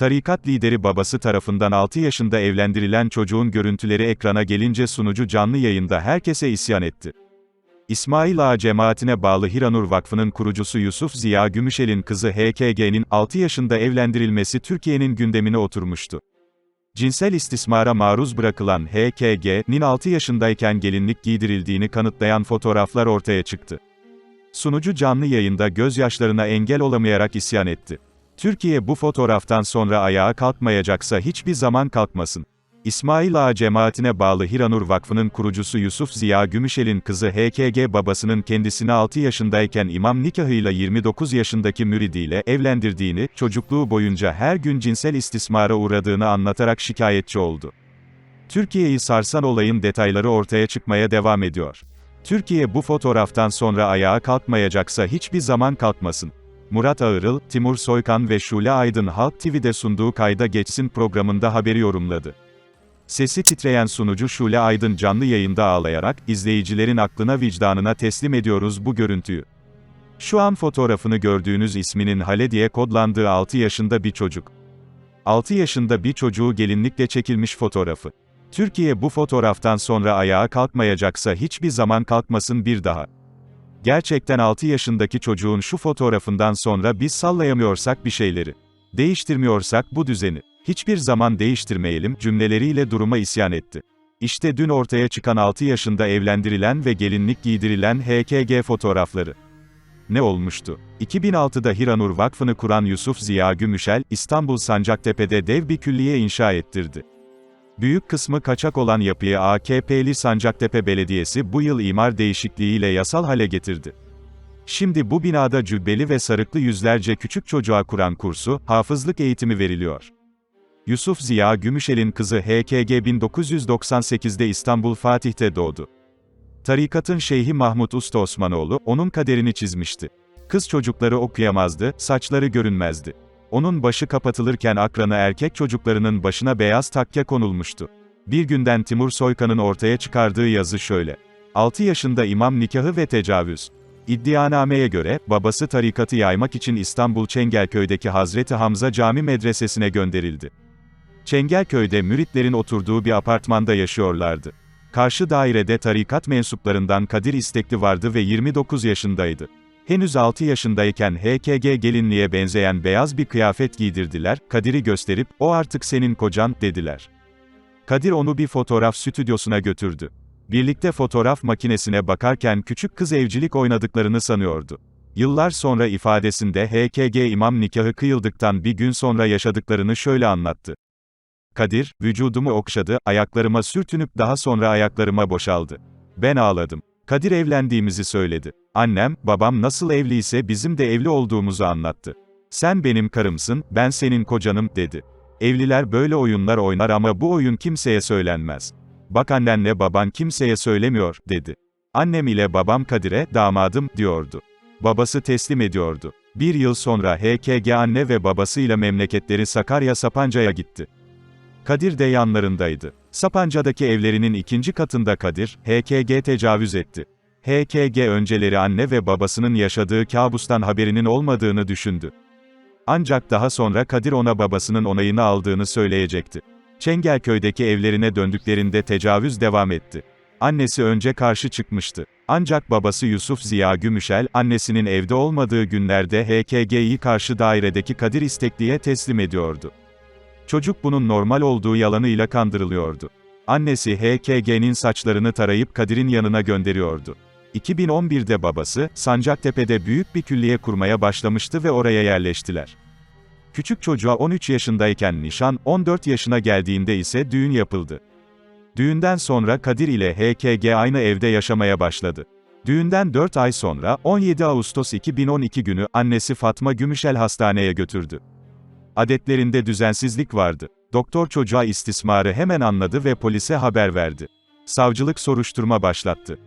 Tarikat lideri babası tarafından 6 yaşında evlendirilen çocuğun görüntüleri ekrana gelince sunucu canlı yayında herkese isyan etti. İsmail Ağa cemaatine bağlı Hiranur Vakfı'nın kurucusu Yusuf Ziya Gümüşel'in kızı HKG'nin 6 yaşında evlendirilmesi Türkiye'nin gündemine oturmuştu. Cinsel istismara maruz bırakılan HKG'nin 6 yaşındayken gelinlik giydirildiğini kanıtlayan fotoğraflar ortaya çıktı. Sunucu canlı yayında gözyaşlarına engel olamayarak isyan etti. Türkiye bu fotoğraftan sonra ayağa kalkmayacaksa hiçbir zaman kalkmasın. İsmail Ağa cemaatine bağlı Hiranur Vakfı'nın kurucusu Yusuf Ziya Gümüşel'in kızı HKG babasının kendisini 6 yaşındayken imam nikahıyla 29 yaşındaki müridiyle evlendirdiğini, çocukluğu boyunca her gün cinsel istismara uğradığını anlatarak şikayetçi oldu. Türkiye'yi sarsan olayın detayları ortaya çıkmaya devam ediyor. Türkiye bu fotoğraftan sonra ayağa kalkmayacaksa hiçbir zaman kalkmasın. Murat Ağırıl, Timur Soykan ve Şule Aydın Halk TV'de sunduğu Kayda Geçsin programında haberi yorumladı. Sesi titreyen sunucu Şule Aydın canlı yayında ağlayarak, izleyicilerin aklına vicdanına teslim ediyoruz bu görüntüyü. Şu an fotoğrafını gördüğünüz isminin Hale diye kodlandığı 6 yaşında bir çocuk. 6 yaşında bir çocuğu gelinlikle çekilmiş fotoğrafı. Türkiye bu fotoğraftan sonra ayağa kalkmayacaksa hiçbir zaman kalkmasın bir daha. Gerçekten 6 yaşındaki çocuğun şu fotoğrafından sonra biz sallayamıyorsak bir şeyleri, değiştirmiyorsak bu düzeni, hiçbir zaman değiştirmeyelim cümleleriyle duruma isyan etti. İşte dün ortaya çıkan 6 yaşında evlendirilen ve gelinlik giydirilen HKG fotoğrafları. Ne olmuştu? 2006'da Hiranur Vakfı'nı kuran Yusuf Ziya Gümüşel, İstanbul Sancaktepe'de dev bir külliye inşa ettirdi. Büyük kısmı kaçak olan yapıyı AKP'li Sancaktepe Belediyesi bu yıl imar değişikliğiyle yasal hale getirdi. Şimdi bu binada cübbeli ve sarıklı yüzlerce küçük çocuğa Kur'an kursu, hafızlık eğitimi veriliyor. Yusuf Ziya Gümüşel'in kızı HKG 1998'de İstanbul Fatih'te doğdu. Tarikatın Şeyhi Mahmut Usta Osmanoğlu, onun kaderini çizmişti. Kız çocukları okuyamazdı, saçları görünmezdi. Onun başı kapatılırken akranı erkek çocuklarının başına beyaz takke konulmuştu. Bir günden Timur Soykan'ın ortaya çıkardığı yazı şöyle. 6 yaşında imam nikahı ve tecavüz. İddianameye göre, babası tarikatı yaymak için İstanbul Çengelköy'deki Hazreti Hamza Cami Medresesi'ne gönderildi. Çengelköy'de müritlerin oturduğu bir apartmanda yaşıyorlardı. Karşı dairede tarikat mensuplarından Kadir İstekli vardı ve 29 yaşındaydı. Henüz 6 yaşındayken HKG gelinliğe benzeyen beyaz bir kıyafet giydirdiler, Kadir'i gösterip, o artık senin kocan, dediler. Kadir onu bir fotoğraf stüdyosuna götürdü. Birlikte fotoğraf makinesine bakarken küçük kız evcilik oynadıklarını sanıyordu. Yıllar sonra ifadesinde HKG imam nikahı kıyıldıktan bir gün sonra yaşadıklarını şöyle anlattı. Kadir, vücudumu okşadı, ayaklarıma sürtünüp daha sonra ayaklarıma boşaldı. Ben ağladım. Kadir evlendiğimizi söyledi. Annem, babam nasıl evliyse bizim de evli olduğumuzu anlattı. Sen benim karımsın, ben senin kocanım, dedi. Evliler böyle oyunlar oynar ama bu oyun kimseye söylenmez. Bak annenle baban kimseye söylemiyor, dedi. Annem ile babam Kadir'e, damadım, diyordu. Babası teslim ediyordu. Bir yıl sonra HKG anne ve babasıyla memleketleri Sakarya Sapanca'ya gitti. Kadir de yanlarındaydı. Sapanca'daki evlerinin ikinci katında Kadir, HKG tecavüz etti. HKG önceleri anne ve babasının yaşadığı kabustan haberinin olmadığını düşündü. Ancak daha sonra Kadir ona babasının onayını aldığını söyleyecekti. Çengelköy'deki evlerine döndüklerinde tecavüz devam etti. Annesi önce karşı çıkmıştı. Ancak babası Yusuf Ziya Gümüşel, annesinin evde olmadığı günlerde HKG'yi karşı dairedeki Kadir İstekli'ye teslim ediyordu. Çocuk bunun normal olduğu yalanıyla kandırılıyordu. Annesi HKG'nin saçlarını tarayıp Kadir'in yanına gönderiyordu. 2011'de babası, Sancaktepe'de büyük bir külliye kurmaya başlamıştı ve oraya yerleştiler. Küçük çocuğa 13 yaşındayken nişan, 14 yaşına geldiğinde ise düğün yapıldı. Düğünden sonra Kadir ile HKG aynı evde yaşamaya başladı. Düğünden 4 ay sonra, 17 Ağustos 2012 günü, annesi Fatma Gümüşel hastaneye götürdü. Adetlerinde düzensizlik vardı. Doktor çocuğa istismarı hemen anladı ve polise haber verdi. Savcılık soruşturma başlattı.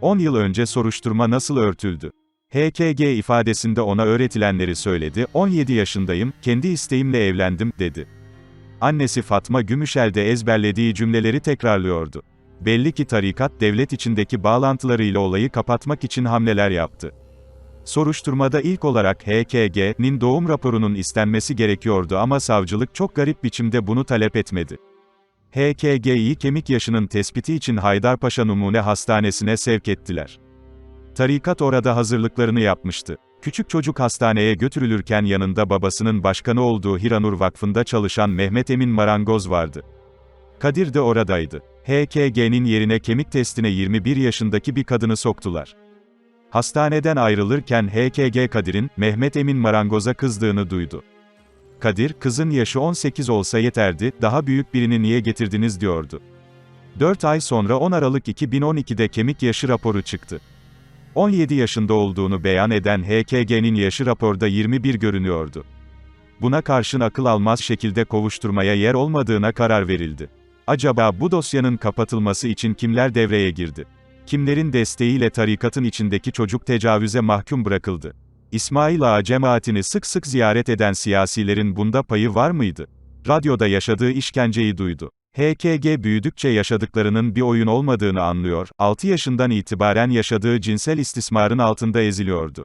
10 yıl önce soruşturma nasıl örtüldü? HKG ifadesinde ona öğretilenleri söyledi, 17 yaşındayım, kendi isteğimle evlendim, dedi. Annesi Fatma Gümüşel de ezberlediği cümleleri tekrarlıyordu. Belli ki tarikat devlet içindeki bağlantılarıyla olayı kapatmak için hamleler yaptı. Soruşturmada ilk olarak HKG'nin doğum raporunun istenmesi gerekiyordu ama savcılık çok garip biçimde bunu talep etmedi. HKG'yi kemik yaşının tespiti için Haydarpaşa Numune Hastanesi'ne sevk ettiler. Tarikat orada hazırlıklarını yapmıştı. Küçük çocuk hastaneye götürülürken yanında babasının başkanı olduğu Hiranur Vakfı'nda çalışan Mehmet Emin Marangoz vardı. Kadir de oradaydı. HKG'nin yerine kemik testine 21 yaşındaki bir kadını soktular. Hastaneden ayrılırken HKG Kadir'in, Mehmet Emin Marangoz'a kızdığını duydu. Kadir, kızın yaşı 18 olsa yeterdi, daha büyük birini niye getirdiniz diyordu. 4 ay sonra 10 Aralık 2012'de kemik yaşı raporu çıktı. 17 yaşında olduğunu beyan eden HKG'nin yaşı raporda 21 görünüyordu. Buna karşın akıl almaz şekilde kovuşturmaya yer olmadığına karar verildi. Acaba bu dosyanın kapatılması için kimler devreye girdi? Kimlerin desteğiyle tarikatın içindeki çocuk tecavüze mahkum bırakıldı? İsmail Ağa cemaatini sık sık ziyaret eden siyasilerin bunda payı var mıydı? Radyoda yaşadığı işkenceyi duydu. HKG büyüdükçe yaşadıklarının bir oyun olmadığını anlıyor, 6 yaşından itibaren yaşadığı cinsel istismarın altında eziliyordu.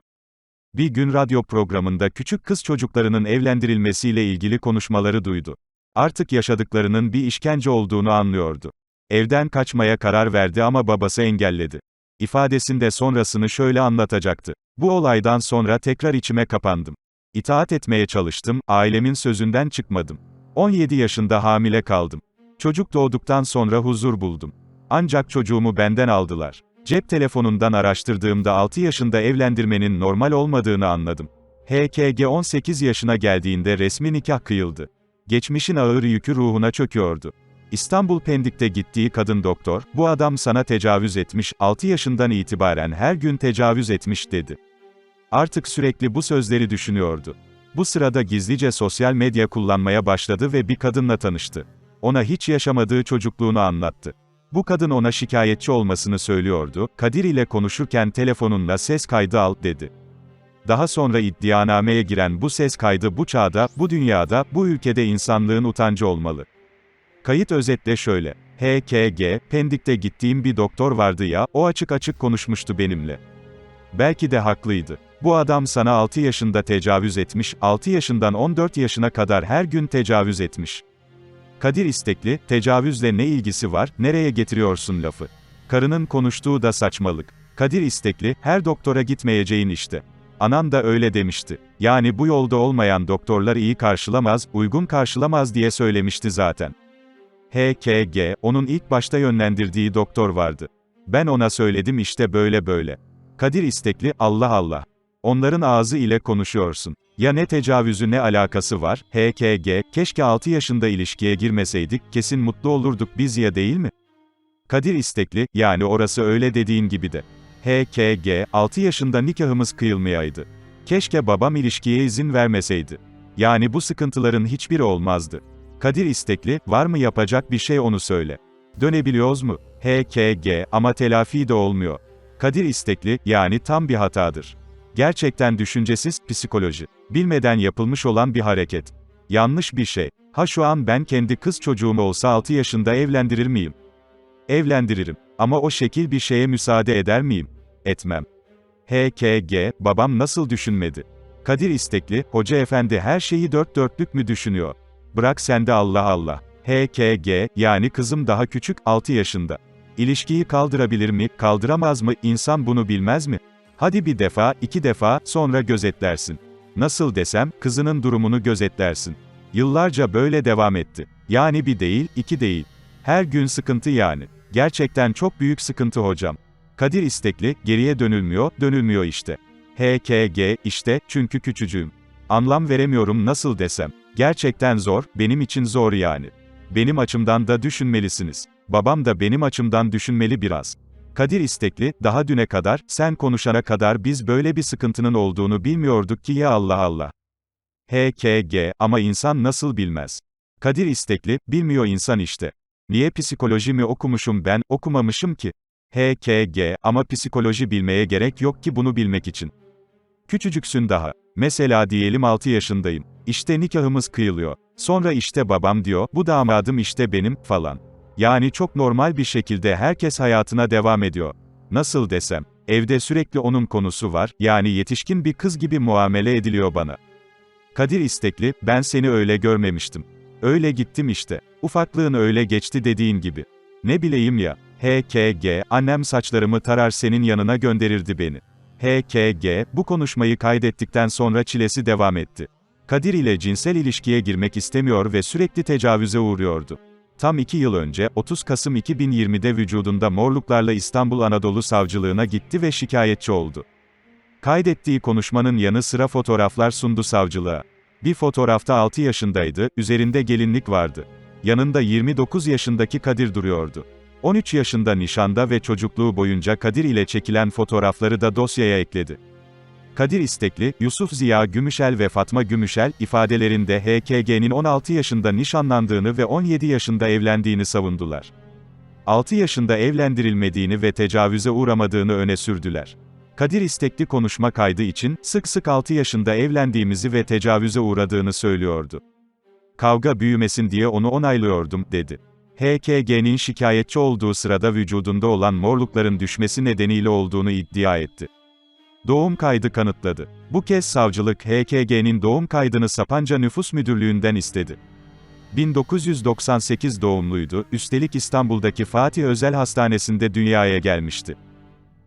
Bir gün radyo programında küçük kız çocuklarının evlendirilmesiyle ilgili konuşmaları duydu. Artık yaşadıklarının bir işkence olduğunu anlıyordu. Evden kaçmaya karar verdi ama babası engelledi. İfadesinde sonrasını şöyle anlatacaktı. Bu olaydan sonra tekrar içime kapandım. İtaat etmeye çalıştım, ailemin sözünden çıkmadım. 17 yaşında hamile kaldım. Çocuk doğduktan sonra huzur buldum. Ancak çocuğumu benden aldılar. Cep telefonundan araştırdığımda 6 yaşında evlendirmenin normal olmadığını anladım. HKG 18 yaşına geldiğinde resmi nikah kıyıldı. Geçmişin ağır yükü ruhuna çöküyordu. İstanbul Pendik'te gittiği kadın doktor, bu adam sana tecavüz etmiş, 6 yaşından itibaren her gün tecavüz etmiş dedi. Artık sürekli bu sözleri düşünüyordu. Bu sırada gizlice sosyal medya kullanmaya başladı ve bir kadınla tanıştı. Ona hiç yaşamadığı çocukluğunu anlattı. Bu kadın ona şikayetçi olmasını söylüyordu, Kadir ile konuşurken telefonunla ses kaydı al, dedi. Daha sonra iddianameye giren bu ses kaydı bu çağda, bu dünyada, bu ülkede insanlığın utancı olmalı. Kayıt özetle şöyle. HKG, Pendik'te gittiğim bir doktor vardı ya, o açık açık konuşmuştu benimle. Belki de haklıydı. Bu adam sana 6 yaşında tecavüz etmiş, 6 yaşından 14 yaşına kadar her gün tecavüz etmiş. Kadir istekli, tecavüzle ne ilgisi var, nereye getiriyorsun lafı? Karının konuştuğu da saçmalık. Kadir istekli, her doktora gitmeyeceğin işte. Anan da öyle demişti. Yani bu yolda olmayan doktorlar iyi karşılamaz, uygun karşılamaz diye söylemişti zaten. HKG, onun ilk başta yönlendirdiği doktor vardı. Ben ona söyledim işte böyle böyle. Kadir istekli, Allah Allah. Onların ağzı ile konuşuyorsun. Ya ne tecavüzü ne alakası var, HKG, keşke 6 yaşında ilişkiye girmeseydik, kesin mutlu olurduk biz ya değil mi? Kadir istekli, yani orası öyle dediğin gibi de. HKG, 6 yaşında nikahımız kıyılmayaydı. Keşke babam ilişkiye izin vermeseydi. Yani bu sıkıntıların hiçbiri olmazdı. Kadir istekli, var mı yapacak bir şey onu söyle. Dönebiliyoruz mu? HKG, ama telafi de olmuyor. Kadir istekli, yani tam bir hatadır. Gerçekten düşüncesiz, psikoloji. Bilmeden yapılmış olan bir hareket. Yanlış bir şey. Ha şu an ben kendi kız çocuğum olsa 6 yaşında evlendirir miyim? Evlendiririm. Ama o şekil bir şeye müsaade eder miyim? Etmem. HKG, babam nasıl düşünmedi? Kadir istekli, hoca efendi her şeyi dört dörtlük mü düşünüyor? Bırak sen de Allah Allah. HKG, yani kızım daha küçük, 6 yaşında. İlişkiyi kaldırabilir mi, kaldıramaz mı, insan bunu bilmez mi? Hadi bir defa, iki defa, sonra gözetlersin. Nasıl desem, kızının durumunu gözetlersin. Yıllarca böyle devam etti. Yani bir değil, iki değil. Her gün sıkıntı yani. Gerçekten çok büyük sıkıntı hocam. Kadir istekli, geriye dönülmüyor, dönülmüyor işte. HKG, işte, çünkü küçücüğüm. Anlam veremiyorum nasıl desem. Gerçekten zor, benim için zor yani. Benim açımdan da düşünmelisiniz. Babam da benim açımdan düşünmeli biraz. Kadir istekli, daha düne kadar, sen konuşana kadar biz böyle bir sıkıntının olduğunu bilmiyorduk ki ya Allah Allah. HKG, ama insan nasıl bilmez? Kadir istekli, bilmiyor insan işte. Niye psikoloji mi okumuşum ben, okumamışım ki? HKG, ama psikoloji bilmeye gerek yok ki bunu bilmek için. Küçücüksün daha. Mesela diyelim 6 yaşındayım. İşte nikahımız kıyılıyor. Sonra işte babam diyor, bu damadım işte benim, falan. Yani çok normal bir şekilde herkes hayatına devam ediyor. Nasıl desem, Evde sürekli onun konusu var, yani yetişkin bir kız gibi muamele ediliyor bana. Kadir istekli, ben seni öyle görmemiştim. Öyle gittim işte. Ufaklığın öyle geçti dediğin gibi. Ne bileyim ya. HKG, annem saçlarımı tarar senin yanına gönderirdi beni. HKG, bu konuşmayı kaydettikten sonra çilesi devam etti. Kadir ile cinsel ilişkiye girmek istemiyor ve sürekli tecavüze uğruyordu. Tam iki yıl önce, 30 Kasım 2020'de vücudunda morluklarla İstanbul Anadolu Savcılığına gitti ve şikayetçi oldu. Kaydettiği konuşmanın yanı sıra fotoğraflar sundu savcılığa. Bir fotoğrafta 6 yaşındaydı, üzerinde gelinlik vardı. Yanında 29 yaşındaki Kadir duruyordu. 13 yaşında nişanda ve çocukluğu boyunca Kadir ile çekilen fotoğrafları da dosyaya ekledi. Kadir İstekli, Yusuf Ziya Gümüşel ve Fatma Gümüşel, ifadelerinde HKG'nin 16 yaşında nişanlandığını ve 17 yaşında evlendiğini savundular. 6 yaşında evlendirilmediğini ve tecavüze uğramadığını öne sürdüler. Kadir İstekli konuşma kaydı için, sık sık 6 yaşında evlendiğimizi ve tecavüze uğradığını söylüyordu. Kavga büyümesin diye onu onaylıyordum, dedi. HKG'nin şikayetçi olduğu sırada vücudunda olan morlukların düşmesi nedeniyle olduğunu iddia etti. Doğum kaydı kanıtladı. Bu kez savcılık HKG'nin doğum kaydını Sapanca Nüfus Müdürlüğü'nden istedi. 1998 doğumluydu, üstelik İstanbul'daki Fatih Özel Hastanesi'nde dünyaya gelmişti.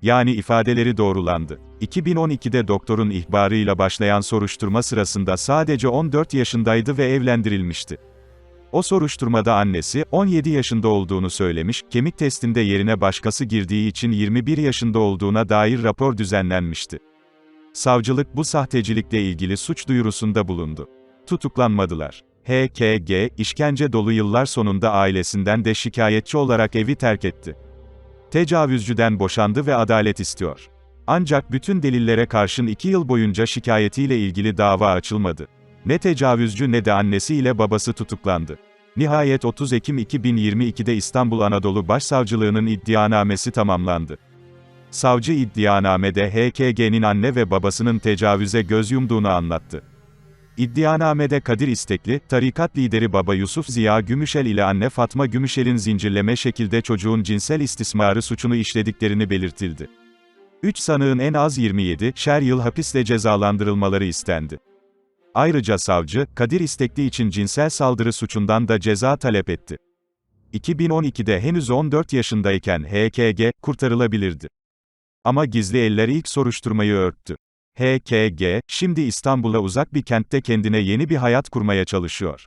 Yani ifadeleri doğrulandı. 2012'de doktorun ihbarıyla başlayan soruşturma sırasında sadece 14 yaşındaydı ve evlendirilmişti. O soruşturmada annesi, 17 yaşında olduğunu söylemiş, kemik testinde yerine başkası girdiği için 21 yaşında olduğuna dair rapor düzenlenmişti. Savcılık bu sahtecilikle ilgili suç duyurusunda bulundu. Tutuklanmadılar. HKG, işkence dolu yıllar sonunda ailesinden de şikayetçi olarak evi terk etti. Tecavüzcüden boşandı ve adalet istiyor. Ancak bütün delillere karşın iki yıl boyunca şikayetiyle ilgili dava açılmadı. Ne tecavüzcü ne de annesi ile babası tutuklandı. Nihayet 30 Ekim 2022'de İstanbul Anadolu Başsavcılığı'nın iddianamesi tamamlandı. Savcı iddianamede HKG'nin anne ve babasının tecavüze göz yumduğunu anlattı. İddianamede Kadir İstekli, tarikat lideri baba Yusuf Ziya Gümüşel ile anne Fatma Gümüşel'in zincirleme şekilde çocuğun cinsel istismarı suçunu işlediklerini belirtildi. 3 sanığın en az 27, şer yıl hapisle cezalandırılmaları istendi. Ayrıca savcı, Kadir İstekli için cinsel saldırı suçundan da ceza talep etti. 2012'de henüz 14 yaşındayken HKG, kurtarılabilirdi. Ama gizli eller ilk soruşturmayı örttü. HKG, şimdi İstanbul'a uzak bir kentte kendine yeni bir hayat kurmaya çalışıyor.